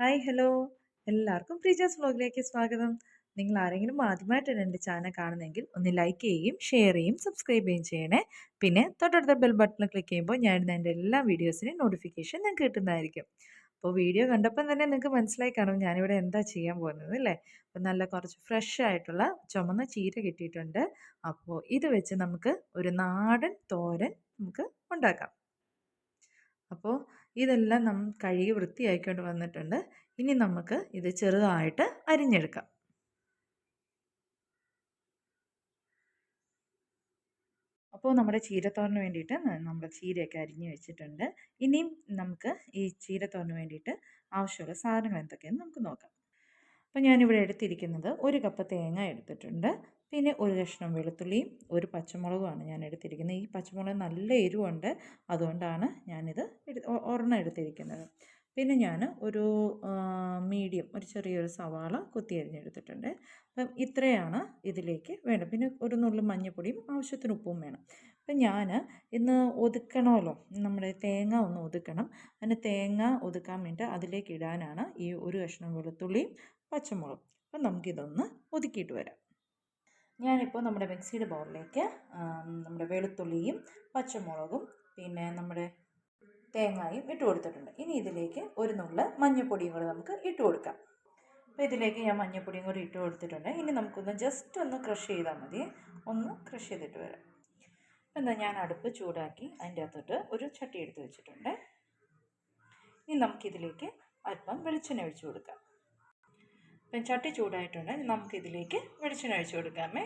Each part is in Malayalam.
ഹായ് ഹലോ എല്ലാവർക്കും പ്രീജാസ് വ്ലോഗിലേക്ക് സ്വാഗതം. നിങ്ങൾ ആരെങ്കിലും ആദ്യമായിട്ടാണ് എന്റെ ചാനൽ കാണുന്നതെങ്കിൽ ഒന്ന് ലൈക്ക് ചെയ്യുകയും ഷെയർ ചെയ്യുകയും സബ്സ്ക്രൈബ് ചെയ്യുകയും ചെയ്യണേ. പിന്നെ തൊട്ടടുത്ത ബെൽ ബട്ടൺ ക്ലിക്ക് ചെയ്യുമ്പോൾ ഞാൻ എന്റെ എല്ലാ വീഡിയോസിനും നോട്ടിഫിക്കേഷൻ നിങ്ങൾക്ക് കിട്ടുന്നതായിരിക്കും. അപ്പോൾ വീഡിയോ കണ്ടപ്പം തന്നെ നിങ്ങൾക്ക് മനസ്സിലായി കാണും ഞാനിവിടെ എന്താ ചെയ്യാൻ പോകുന്നത് അല്ലേ? അപ്പോൾ നല്ല കുറച്ച് ഫ്രഷ് ആയിട്ടുള്ള ചുമന്ന ചീര കിട്ടിയിട്ടുണ്ട്. അപ്പോൾ ഇത് വെച്ച് നമുക്ക് ഒരു നാടൻ തോരൻ നമുക്ക് ഉണ്ടാക്കാം. അപ്പോൾ ഇതെല്ലാം നമ്മൾ കഴുകി വൃത്തിയാക്കിക്കൊണ്ട് വന്നിട്ടുണ്ട്. ഇനി നമുക്ക് ഇത് ചെറുതായിട്ട് അരിഞ്ഞെടുക്കാം. അപ്പോൾ നമ്മുടെ ചീരത്തോറിന് വേണ്ടിയിട്ട് നമ്മൾ ചീരയൊക്കെ അരിഞ്ഞ് വെച്ചിട്ടുണ്ട്. ഇനിയും നമുക്ക് ഈ ചീരത്തോറിന് വേണ്ടിയിട്ട് ആവശ്യമുള്ള സാധനങ്ങൾ എന്തൊക്കെയെന്ന് നമുക്ക് നോക്കാം. അപ്പോൾ ഞാനിവിടെ എടുത്തിരിക്കുന്നത് ഒരു കപ്പ് തേങ്ങ എടുത്തിട്ടുണ്ട്. പിന്നെ ഒരു കഷ്ണം വെളുത്തുള്ളിയും ഒരു പച്ചമുളകുമാണ് ഞാൻ എടുത്തിരിക്കുന്നത്. ഈ പച്ചമുളക് നല്ല എരിവുണ്ട്. അതുകൊണ്ടാണ് ഞാനിത് ഒരെണ്ണം എടുത്തിരിക്കുന്നത്. പിന്നെ ഞാൻ ഒരു മീഡിയം ഒരു ചെറിയൊരു സവാള കുത്തി അരിഞ്ഞെടുത്തിട്ടുണ്ട്. അപ്പം ഇത്രയാണ് ഇതിലേക്ക് വേണ്ടത്. പിന്നെ ഒരു നുള്ളു മഞ്ഞൾപ്പൊടിയും ആവശ്യത്തിന് ഉപ്പും വേണം. അപ്പം ഞാൻ ഇന്ന് ഒതുക്കണമല്ലോ. നമ്മുടെ തേങ്ങ ഒന്ന് ഒതുക്കണം. അതിന് തേങ്ങ ഒതുക്കാൻ വേണ്ടി അതിലേക്ക് ഇടാനാണ് ഈ ഒരു കഷ്ണം വെളുത്തുള്ളിയും പച്ചമുളകും. അപ്പം നമുക്കിതൊന്ന് ഒതുക്കിയിട്ട് വരാം. ഞാനിപ്പോൾ നമ്മുടെ മിക്സിയുടെ ബൗളിലേക്ക് നമ്മുടെ വെളുത്തുള്ളിയും പച്ചമുളകും പിന്നെ നമ്മുടെ തേങ്ങയും ഇട്ട് കൊടുത്തിട്ടുണ്ട്. ഇനി ഇതിലേക്ക് ഒരു നുള്ള് മഞ്ഞൾപ്പൊടിയും കൂടെ നമുക്ക് ഇട്ട് കൊടുക്കാം. അപ്പോൾ ഇതിലേക്ക് ഞാൻ മഞ്ഞൾപ്പൊടിയും കൂടി ഇട്ട് കൊടുത്തിട്ടുണ്ട്. ഇനി നമുക്കൊന്ന് ജസ്റ്റ് ഒന്ന് ക്രഷ് ചെയ്താൽ മതി. ഒന്ന് ക്രഷ് ചെയ്തിട്ട് വരാം. എന്നാൽ ഞാൻ അടുപ്പ് ചൂടാക്കി അതിന്റെ അകത്തോട്ട് ഒരു ചട്ടി എടുത്ത് വെച്ചിട്ടുണ്ട്. ഇനി നമുക്കിതിലേക്ക് അല്പം വെളിച്ചെണ്ണ ഒഴിച്ചു കൊടുക്കാം. ഇപ്പം ചട്ടി ചൂടായിട്ടുണ്ട്. നമുക്കിതിലേക്ക് വെളിച്ചെണ്ണ ഒഴിച്ചു കൊടുക്കാമേ.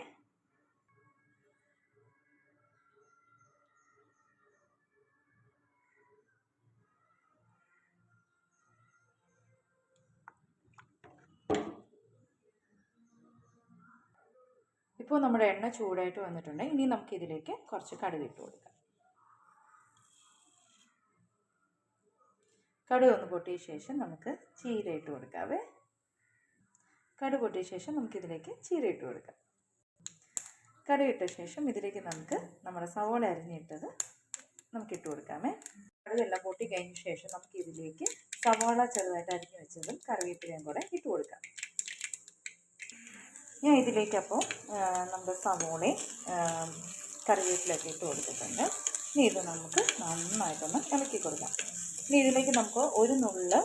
ഇപ്പോൾ നമ്മുടെ എണ്ണ ചൂടായിട്ട് വന്നിട്ടുണ്ട്. ഇനി നമുക്ക് ഇതിലേക്ക് കുറച്ച് കടുക് ഇട്ട് കൊടുക്കാം. കടുക് ഒന്ന് പൊട്ടിയ ശേഷം നമുക്ക് ചീര ഇട്ട് കൊടുക്കാവേ. കടുക് പൊട്ടിയ ശേഷം നമുക്കിതിലേക്ക് ചീര ഇട്ട് കൊടുക്കാം. കടുകിട്ട ശേഷം ഇതിലേക്ക് നമുക്ക് നമ്മുടെ സവോള അരിഞ്ഞിട്ടത് നമുക്ക് ഇട്ട് കൊടുക്കാമേ. കടുകെല്ലാം പൊട്ടി കഴിഞ്ഞ ശേഷം നമുക്ക് ഇതിലേക്ക് സവാള ചെറുതായിട്ട് അരിഞ്ഞു വെച്ചതും കറിവേപ്പിലയും കൂടെ ഇട്ട് കൊടുക്കാം. ഞാൻ ഇതിലേക്ക് അപ്പോൾ നമ്മുടെ സവോളയും കറിവേപ്പിലൊക്കെ ഇട്ട് കൊടുത്തിട്ടുണ്ട്. ഇനി ഇത് നമുക്ക് നന്നായിട്ടൊന്ന് ഇളക്കി കൊടുക്കാം. ഇനി ഇതിലേക്ക് നമുക്ക് ഒരു നുള്ള്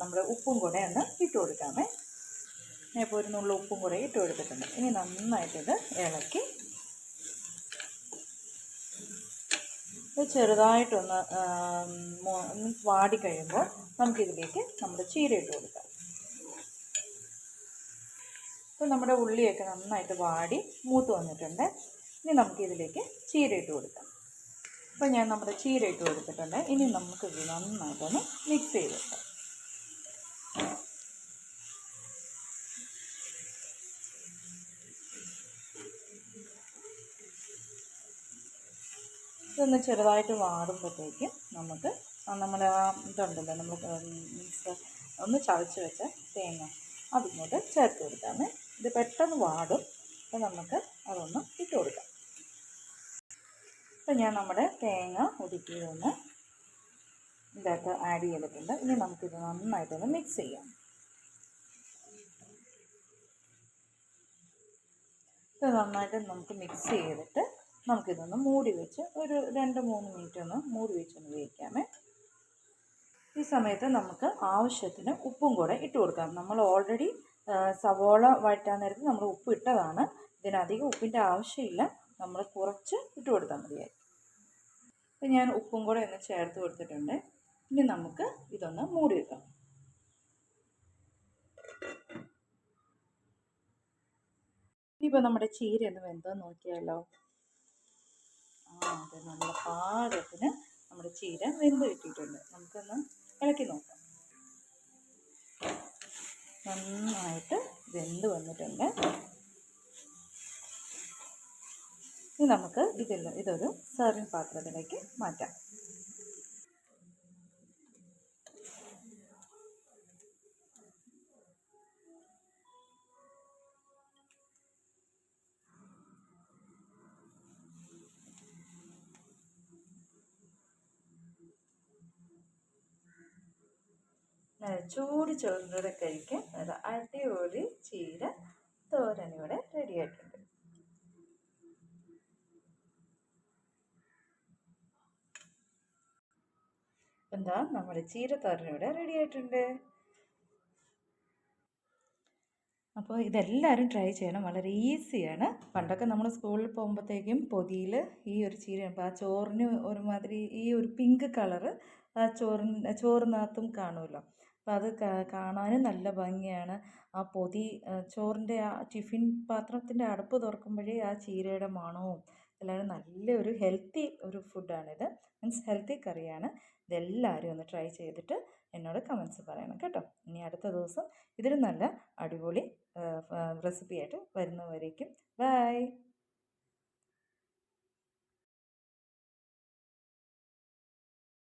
നമ്മുടെ ഉപ്പും കൂടെ ഒന്ന് ഇട്ട് കൊടുക്കാമേ. ഞാൻ ഇപ്പോൾ ഒരു നുള്ളു ഉപ്പും കുറേ ഇട്ട് കൊടുത്തിട്ടുണ്ട്. ഇനി നന്നായിട്ടിത് ഇളക്കി ചെറുതായിട്ടൊന്ന് ഒന്ന് വാടി കഴിയുമ്പോൾ നമുക്കിതിലേക്ക് നമ്മുടെ ചീര ഇട്ട് കൊടുക്കാം. ഇപ്പോൾ നമ്മുടെ ഉള്ളിയൊക്കെ നന്നായിട്ട് വാടി മൂത്ത് വന്നിട്ടുണ്ട്. ഇനി നമുക്കിതിലേക്ക് ചീര ഇട്ട് കൊടുക്കാം. അപ്പോൾ ഞാൻ നമ്മുടെ ചീര ഇട്ട് കൊടുത്തിട്ടുണ്ട്. ഇനി നമുക്കിത് നന്നായിട്ടൊന്ന് മിക്സ് ചെയ്ത് ഇതൊന്ന് ചെറുതായിട്ട് വാടുമ്പോഴത്തേക്കും നമുക്ക് നമ്മൾ ആ ഇതുണ്ടല്ലോ നമ്മൾ മീൻസ് ഒന്ന് ചതച്ച് വെച്ച തേങ്ങ അതിങ്ങോട്ട് ചേർത്ത് കൊടുക്കാമേ. ഇത് പെട്ടെന്ന് വാടും. അപ്പോൾ നമുക്ക് അതൊന്ന് ഇട്ട് കൊടുക്കാം. ഇപ്പം ഞാൻ നമ്മുടെ തേങ്ങ ഒതുക്കിയതൊന്ന് ഇതിനകത്ത് ആഡ് ചെയ്തിട്ടുണ്ട്. ഇനി നമുക്കിത് നന്നായിട്ടൊന്ന് മിക്സ് ചെയ്യാം. ഇത് നന്നായിട്ട് നമുക്ക് മിക്സ് ചെയ്തിട്ട് നമുക്കിതൊന്ന് മൂടി വെച്ച് ഒരു രണ്ട് മൂന്ന് മിനിറ്റ് ഒന്ന് മൂടി വെച്ചൊന്ന് വേവിക്കാമേ. ഈ സമയത്ത് നമുക്ക് ആവശ്യത്തിന് ഉപ്പും കൂടെ ഇട്ട് കൊടുക്കാം. നമ്മൾ ഓൾറെഡി സവോള വഴറ്റാൻ നേരത്ത് നമ്മൾ ഉപ്പ് ഇട്ടതാണ്. ഇതിനധികം ഉപ്പിന്റെ ആവശ്യമില്ല. നമ്മൾ കുറച്ച് ഇട്ട് കൊടുത്താൽ മതിയായി. അപ്പം ഞാൻ ഉപ്പും കൂടെ ഒന്ന് ചേർത്ത് കൊടുത്തിട്ടുണ്ട്. ഇനി നമുക്ക് ഇതൊന്ന് മൂടി വെക്കാം. ഇനിയിപ്പോൾ നമ്മുടെ ചീര ഒന്ന് വെന്തോ നോക്കിയാലോ? ആ നല്ല പാകത്തിന് നമ്മുടെ ചീര വെന്ത് കിട്ടിയിട്ടുണ്ട്. നമുക്കൊന്ന് ഇളക്കി നോക്കാം. നന്നായിട്ട് വെന്ത് വന്നിട്ടുണ്ട്. ഇനി നമുക്ക് ഇതിൽ ഇതൊരു സെർവിങ് പാത്രത്തിലേക്ക് മാറ്റാം. ചൂട് ചോറിലൂടെ കഴിക്കാൻ നല്ല അടിപൊളി ചീര തോരൻ ഇവിടെ റെഡി ആയിട്ടുണ്ട്. എന്താ നമ്മുടെ ചീരത്തോരൻ ഇവിടെ റെഡി ആയിട്ടുണ്ട്. അപ്പോൾ ഇതെല്ലാവരും ട്രൈ ചെയ്യണം. വളരെ ഈസിയാണ് പണ്ടൊക്കെ നമ്മൾ സ്കൂളിൽ പോകുമ്പോഴത്തേക്കും പൊതിയിൽ ഈ ഒരു ചീര അപ്പോൾ ആ ചോറിന് ഒരുമാതിരി ഈ ഒരു പിങ്ക് കളറ് ആ ചോറിന് ചോറിനകത്തും കാണുമല്ലോ. അപ്പോൾ അത് കാണാനും നല്ല ഭംഗിയാണ്. ആ പൊതി ചോറിന്റെ ആ ടിഫിൻ പാത്രത്തിന്റെ അടപ്പ് തുറക്കുമ്പോഴേ ആ ചീരയുടെ മണവും എല്ലാവരും നല്ലൊരു ഹെൽത്തി ഒരു ഫുഡാണിത്. മീൻസ് ഹെൽത്തി കറിയാണ്. ഇതെല്ലാവരും ഒന്ന് ട്രൈ ചെയ്തിട്ട് എന്നോട് കമൻസ് പറയണം കേട്ടോ. ഇനി അടുത്ത ദിവസം ഇതിലും നല്ല അടിപൊളി റെസിപ്പി ആയിട്ട് വരുന്നവരേക്കും. ബൈ.